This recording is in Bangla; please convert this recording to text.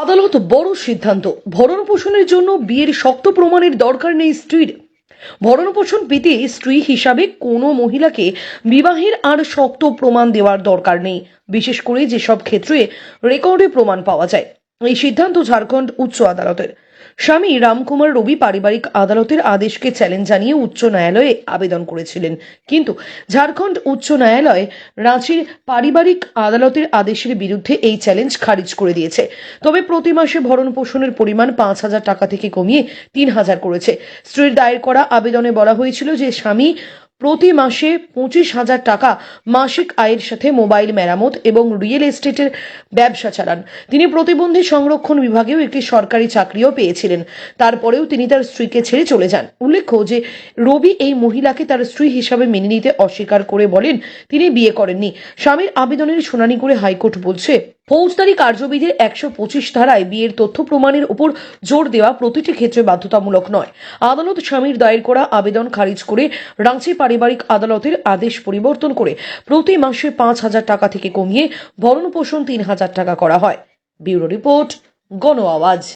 আদালত বড় সিদ্ধান্ত। ভরণপোষণের জন্য বিয়ের শক্ত প্রমাণের দরকার নেই স্ত্রীর। ভরণপোষণ পেতে স্ত্রী হিসাবে কোনো মহিলাকে বিবাহের আর শক্ত প্রমাণ দেওয়ার দরকার নেই। বিশেষ করে যেসব ক্ষেত্রে রেকর্ডে প্রমাণ পাওয়া যায়। এই সিদ্ধান্ত ঝাড়খণ্ড উচ্চ আদালতের। স্বামী রামকুমার রবি পারিবারিক আদালতের আদেশকে চ্যালেঞ্জ জানিয়ে উচ্চ ন্যায়ালয়ে আবেদন করেছিলেন। কিন্তু ঝাড়খণ্ড উচ্চ ন্যায়ালয় রাঁচির পারিবারিক আদালতের আদেশের বিরুদ্ধে এই চ্যালেঞ্জ খারিজ করে দিয়েছে। তবে প্রতি মাসে ভরণ পোষণের পরিমাণ পাঁচ হাজার টাকা থেকে কমিয়ে তিন হাজার করেছে। স্ত্রীর দায়ের করা আবেদনে বলা হয়েছিল যে স্বামী প্রতি মাসে পঁচিশ হাজার টাকা মাসিক আয়ের সাথে মোবাইল মেরামত এবং রিয়েল এস্টেটের ব্যবসা চালান। তিনি প্রতিবন্ধী সংরক্ষণ বিভাগেও একটি সরকারি চাকরিও পেয়েছিলেন। তারপরেও তিনি তার স্ত্রীকে ছেড়ে চলে যান। উল্লেখ্য যে, রবি এই মহিলাকে তার স্ত্রী হিসাবে মেনে নিতে অস্বীকার করে বলেন, তিনি বিয়ে করেননি। স্বামীর আবেদনের শুনানি করে হাইকোর্ট বলছে ফৌজদারি কার্যবিধির একশো পঁচিশ ধারায় বিয়ের তথ্য প্রমাণের উপর জোর দেওয়া প্রতিটি ক্ষেত্রে বাধ্যতামূলক নয়। আদালত স্বামীর দায়ের করা আবেদন খারিজ করে রাঁচি পারিবারিক আদালতের আদেশ পরিবর্তন করে প্রতি মাসে পাঁচ হাজার টাকা থেকে কমিয়ে ভরণ পোষণ তিন হাজার টাকা করা হয়। ব্যুরো রিপোর্ট, গণ আওয়াজ।